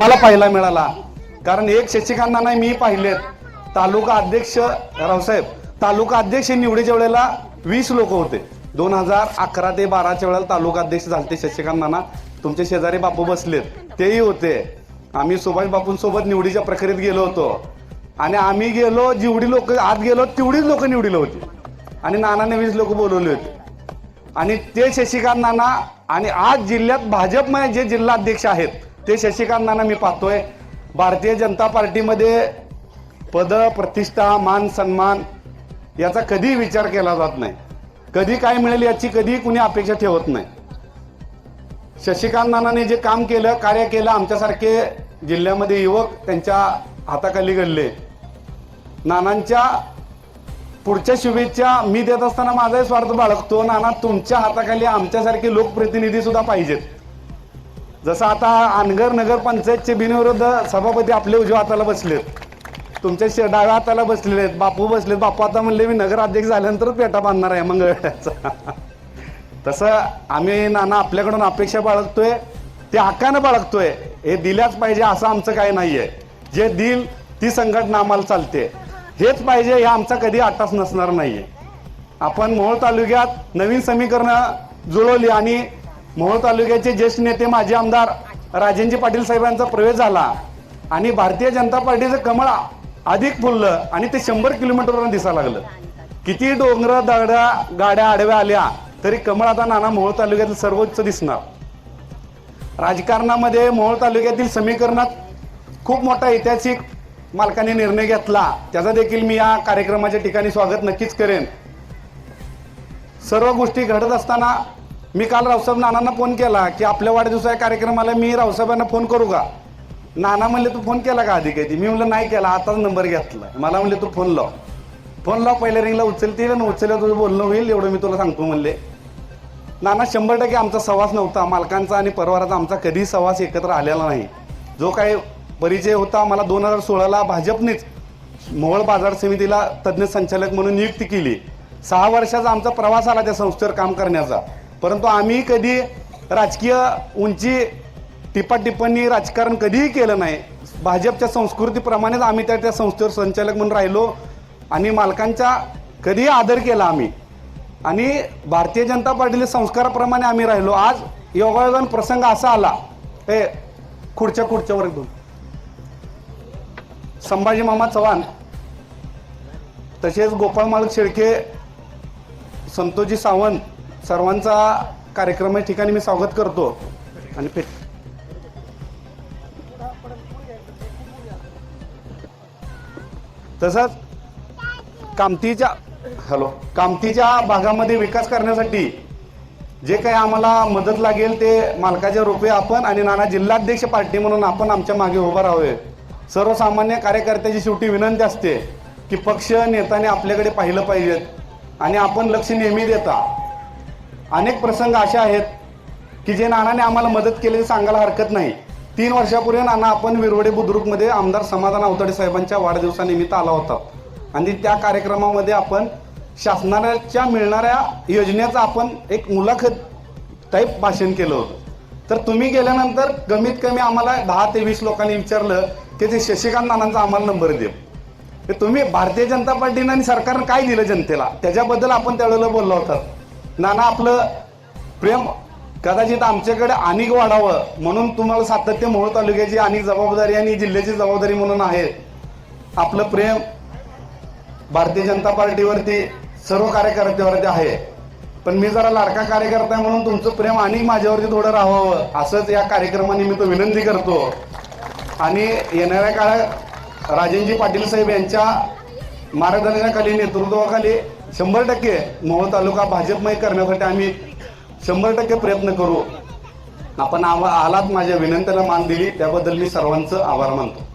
मला पाहायला मिळाला. कारण एक शिक्षिकांना नाही मी पाहिलेत. तालुका अध्यक्ष रावसाहेब तालुका अध्यक्ष निवडीच्या वेळेला वीस लोक होते. दोन हजार अकरा ते बाराच्या वेळेला तालुका अध्यक्ष झालते शिक्षकांना ना तुमचे शेजारी बापू बसलेत. तेही होते. आम्ही सुभाष बापूंसोबत निवडीच्या प्रक्रियेत गेलो होतो. आणि आम्ही गेलो जेवढी लोक आत गेलो तेवढीच लोक निवडीला होती. आणि नानाने वीस लोक बोलवले होते. आणि ते शशिकांत नाना आणि आज जिल्ह्यात भाजपमध्ये जे जिल्हा अध्यक्ष आहेत ते शशिकांत नाना मी पाहतोय. भारतीय जनता पार्टीमध्ये पद प्रतिष्ठा मान सन्मान याचा कधी विचार केला जात नाही. कधी काय मिळेल याची कधीही कुणी अपेक्षा ठेवत नाही. शशिकांत नानाने जे काम केलं कार्य केलं आमच्यासारखे जिल्ह्यामध्ये युवक त्यांच्या हाताखाली घडले. नानांच्या पुढच्या शुभेच्छा मी देत असताना माझाही स्वार्थ बाळगतो. नाना तुमच्या हाताखाली आमच्यासारखे लोकप्रतिनिधी सुद्धा पाहिजेत. जसं आता अनगर नगर पंचायतचे बिनविरुद्ध सभापती आपले उजव्या हाताला बसलेत. तुमच्या शे- डाव्या हाताला बसलेले आहेत. बापू बसलेत. बापू आता म्हणले मी नगराध्यक्ष झाल्यानंतरच पेटा बांधणार आहे मंगळवेढ्याचा. तसं आम्ही नाना आपल्याकडून अपेक्षा बाळगतोय. ते हक्कानं बाळगतोय. हे दिल्याच पाहिजे असं आमचं काही आहे जे दिल ती संघटना आम्हाला चालते. हेच पाहिजे हे आमचा कधी आटास नसणार नाहीये. आपण मोहोळ तालुक्यात नवीन समीकरणं जुळवली आणि मोहोळ तालुक्याचे ज्येष्ठ नेते माजी आमदार राजेंजी पाटील साहेबांचा प्रवेश झाला आणि भारतीय जनता पार्टीचं कमळ अधिक फुललं आणि ते शंभर किलोमीटरवरून दिसायला लागलं. किती डोंगर दगड्या गाड्या आडव्या आल्या तरी कमळ आता नाना मोहोळ तालुक्यातील सर्वोच्च दिसणार. राजकारणामध्ये मोहोळ तालुक्यातील समीकरणात खूप मोठा ऐतिहासिक मालकाने निर्णय घेतला. त्याचा देखील मी या कार्यक्रमाच्या ठिकाणी स्वागत नक्कीच करेन. सर्व गोष्टी घडत असताना मी काल रावसाहेब नानांना फोन केला की आपल्या वाढदिवसा कार्यक्रमाला मी रावसाहेबांना फोन करू का? नाना म्हणले तू फोन केला का आधी कधी? मी म्हणलं नाही केला आताच नंबर घेतला. मला म्हणले तू फोन लाव. फोन लाव पहिल्या रिंगला उचलतील आणि उचलल्या तुझं बोलणं होईल एवढं मी तुला सांगतो म्हणले. नाना शंभर टक्के आमचा सवास नव्हता मालकांचा आणि परिवाराचा आमचा कधीही सवास एकत्र आलेला नाही. जो काही परिचय होता मला दोन हजार सोळाला भाजपनेच मोहोळ बाजार समितीला तज्ज्ञ संचालक म्हणून नियुक्ती केली. सहा वर्षाचा आमचा प्रवास आला त्या संस्थेवर काम करण्याचा. परंतु आम्ही कधी राजकीय उंची टिपाटिपणी राजकारण कधीही केलं नाही. भाजपच्या संस्कृतीप्रमाणेच आम्ही त्या त्या संस्थेवर संचालक म्हणून राहिलो आणि मालकांचा कधीही आदर केला आम्ही. आणि भारतीय जनता पार्टीच्या संस्काराप्रमाणे आम्ही राहिलो. आज योगायोगान प्रसंग असा आला. हे खुर्च्या खुर्च्यावर दोन संभाजी मामा चव्हाण तसेच गोपाळ मालक शेळके संतोजी सावंत सर्वांचा कार्यक्रम या ठिकाणी मी स्वागत करतो. आणि पे तसंच कामतीच्या हॅलो. कामतीच्या भागामध्ये विकास करण्यासाठी जे काही आम्हाला मदत लागेल ते मालकाचे रुपये आपण आणि नाना जिल्हाध्यक्ष पार्टी म्हणून आपण आमच्या मागे उभं राहावे सर्वसामान्य कार्यकर्त्याची शेवटी विनंती असते की पक्ष नेत्याने आपल्याकडे पाहिलं पाहिजेत आणि आपण लक्ष नेहमी देता. अनेक प्रसंग असे आहेत की जे नानाने आम्हाला मदत केली सांगायला हरकत नाही. तीन वर्षापूर्वी नाना आपण विरवडे बुद्रुकमध्ये आमदार समाधान अवतडे साहेबांच्या वाढदिवसानिमित्त आला होता. आणि त्या कार्यक्रमामध्ये आपण शासनाच्या मिळणाऱ्या योजनेचं आपण एक मुलाखत टाईप भाषण केलं होतं. तर तुम्ही गेल्यानंतर कमीत कमी आम्हाला दहा ते वीस लोकांनी विचारलं की ते शशिकांत नानांचा आम्हाला नंबर दे. तुम्ही भारतीय जनता पार्टीनं आणि सरकारनं काय दिलं जनतेला? त्याच्याबद्दल आपण त्यावेळेला बोललो होतात नाना आपलं प्रेम कदाचित आमच्याकडे अनेक वाढावं म्हणून तुम्हाला सातत्य मोहोळ तालुक्याची अनेक जबाबदारी आणि जिल्ह्याची जबाबदारी म्हणून आहे. आपलं प्रेम भारतीय जनता पार्टीवरती सर्व कार्यकर्त्यावरती आहे. पण मी जरा लाडका कार्यकर्ता आहे म्हणून तुमचं प्रेम आणि माझ्यावरती थोडं राहावं असंच या कार्यक्रमानिमित्त विनंती करतो. आणि येणाऱ्या काळात राजेंजी पाटील साहेब यांच्या मार्गदर्शनाखाली नेतृत्वाखाली शंभर टक्के मोहोळ तालुका भाजपमय करण्यासाठी आम्ही शंभर टक्के प्रयत्न करू. आपण आवा- आलात माझ्या विनंतीला मान दिली त्याबद्दल मी सर्वांचं आभार मानतो.